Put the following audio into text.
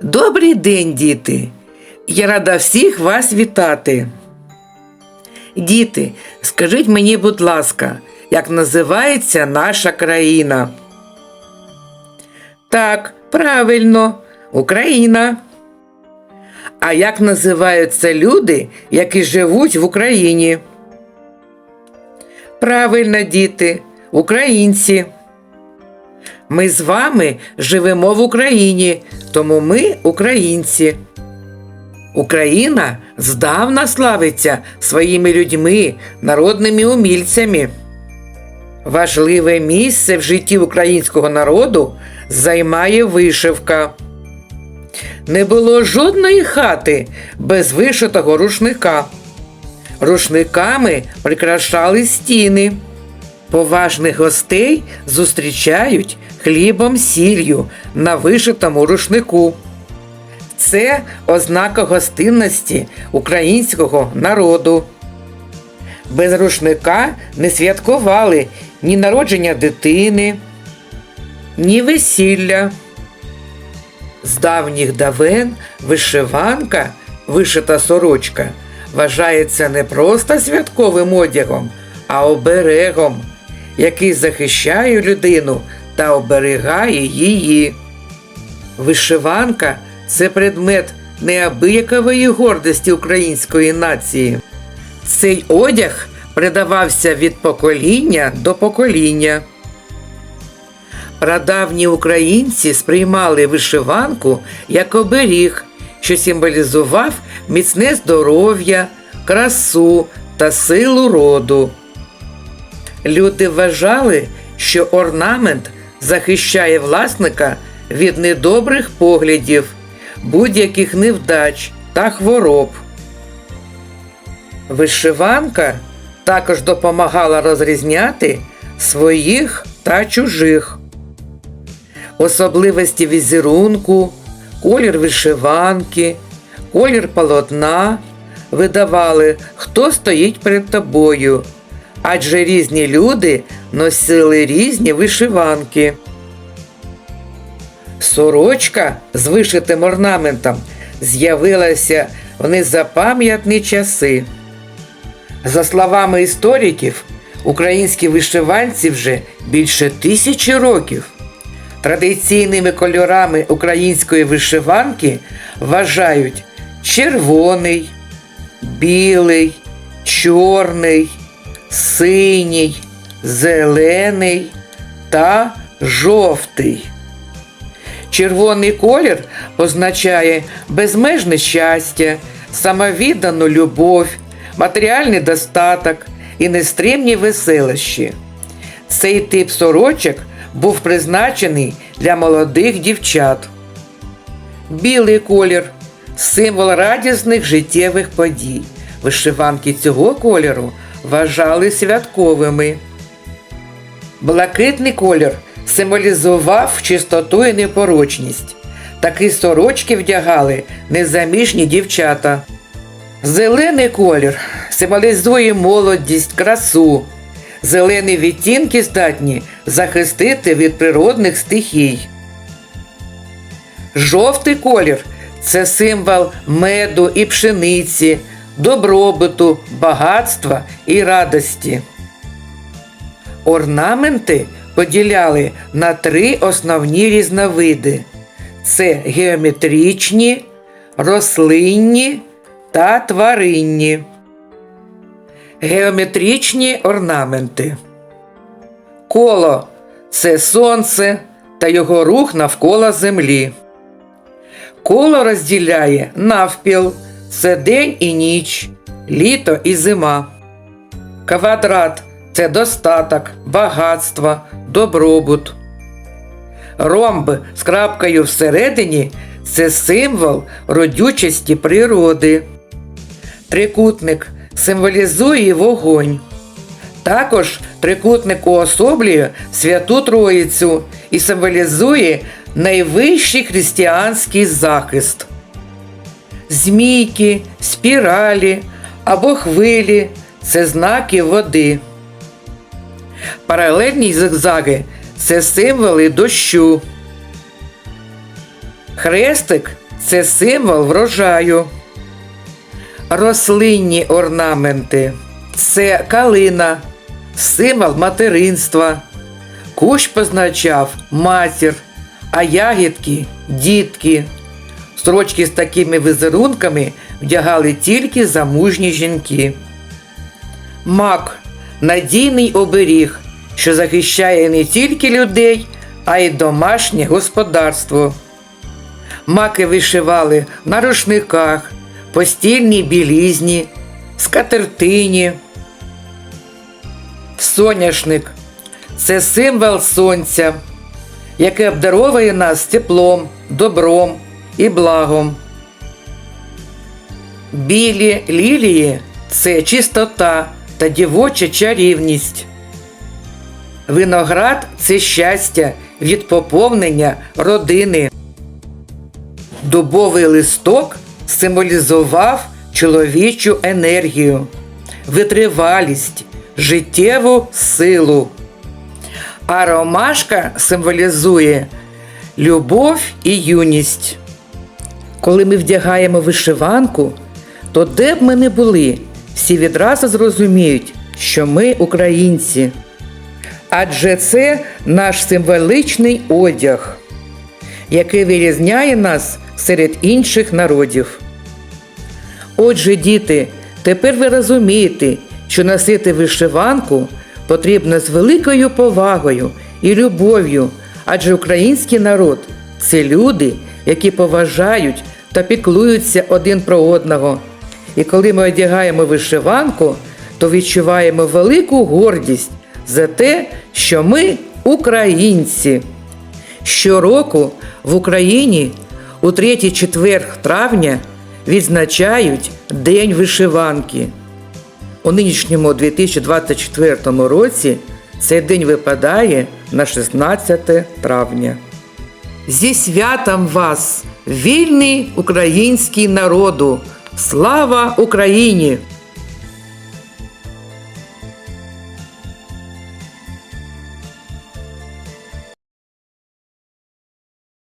Добрий день, діти! Я рада всіх вас вітати. Діти, скажіть мені, будь ласка, як називається наша країна? Так, правильно, Україна. А як називаються люди, які живуть в Україні? Правильно, діти, українці. Ми з вами живемо в Україні, тому ми українці. Україна здавна славиться своїми людьми, народними умільцями. Важливе місце в житті українського народу займає вишивка. Не було жодної хати без вишитого рушника. Рушниками прикрашали стіни. Поважних гостей зустрічають хлібом сіллю на вишитому рушнику. Це ознака гостинності українського народу. Без рушника не святкували ні народження дитини, ні весілля. З давніх давен вишиванка, вишита сорочка, вважається не просто святковим одягом, а оберегом, який захищає людину та оберігає її. Вишиванка це предмет неабиякової гордості української нації. Цей одяг передавався від покоління до покоління. Прадавні українці сприймали вишиванку як оберіг, що символізував міцне здоров'я, красу та силу роду. Люди вважали, що орнамент захищає власника від недобрих поглядів, будь-яких невдач та хвороб. Вишиванка також допомагала розрізняти своїх та чужих. Особливості візерунку, колір вишиванки, колір полотна видавали, хто стоїть перед тобою, адже різні люди носили різні вишиванки. Сорочка з вишитим орнаментом з'явилася в незапам'ятні часи. За словами істориків, українські вишиванці вже більше тисячі років. Традиційними кольорами української вишиванки вважають червоний, білий, чорний, синій, зелений та жовтий. Червоний колір означає безмежне щастя, самовіддану любов, матеріальний достаток і нестримні веселощі. Цей тип сорочок був призначений для молодих дівчат. Білий колір символ радісних життєвих подій. Вишиванки цього кольору вважали святковими. Блакитний колір символізував чистоту і непорочність. Такі сорочки вдягали незаміжні дівчата. Зелений колір символізує молодість, красу. Зелені відтінки здатні захистити від природних стихій. Жовтий колір це символ меду і пшениці, добробуту, багатства і радості. Орнаменти поділяли на три основні різновиди: це геометричні, рослинні та тваринні. Геометричні орнаменти. Коло це сонце та його рух навколо землі. Коло розділяє навпіл це день і ніч, літо і зима. Квадрат це достаток, багатство, добробут. Ромб з крапкою всередині це символ родючості природи. Трикутник символізує вогонь. Також трикутник уособлює Святу Троїцю і символізує найвищий християнський захист. Змійки, спіралі або хвилі це знаки води. Паралельні зигзаги це символи дощу. Хрестик це символ врожаю. Рослинні орнаменти це калина, символ материнства. Кущ позначав матір, а ягідки дітки. Строчки з такими візерунками вдягали тільки замужні жінки. Мак надійний оберіг, що захищає не тільки людей, а й домашнє господарство. Маки вишивали на рушниках, постільній білізні, скатертині. Соняшник це символ сонця, яке обдаровує нас теплом, добром і благом. Білі лілії це чистота та дівоча чарівність. Виноград це щастя від поповнення родини. Дубовий листок символізував чоловічу енергію, витривалість, життєву силу. А ромашка символізує любов і юність. Коли ми вдягаємо вишиванку, то де б ми не були, всі відразу зрозуміють, що ми українці. Адже це наш символичний одяг, який вирізняє нас серед інших народів. Отже, діти, тепер ви розумієте, що носити вишиванку потрібно з великою повагою і любов'ю, адже український народ це люди, які поважають та піклуються один про одного. І коли ми одягаємо вишиванку, то відчуваємо велику гордість за те, що ми українці. Щороку в Україні у 3-4 травня відзначають День вишиванки. У нинішньому 2024 році цей день випадає на 16 травня. Зі святом вас, вільний український народу! Слава Україні!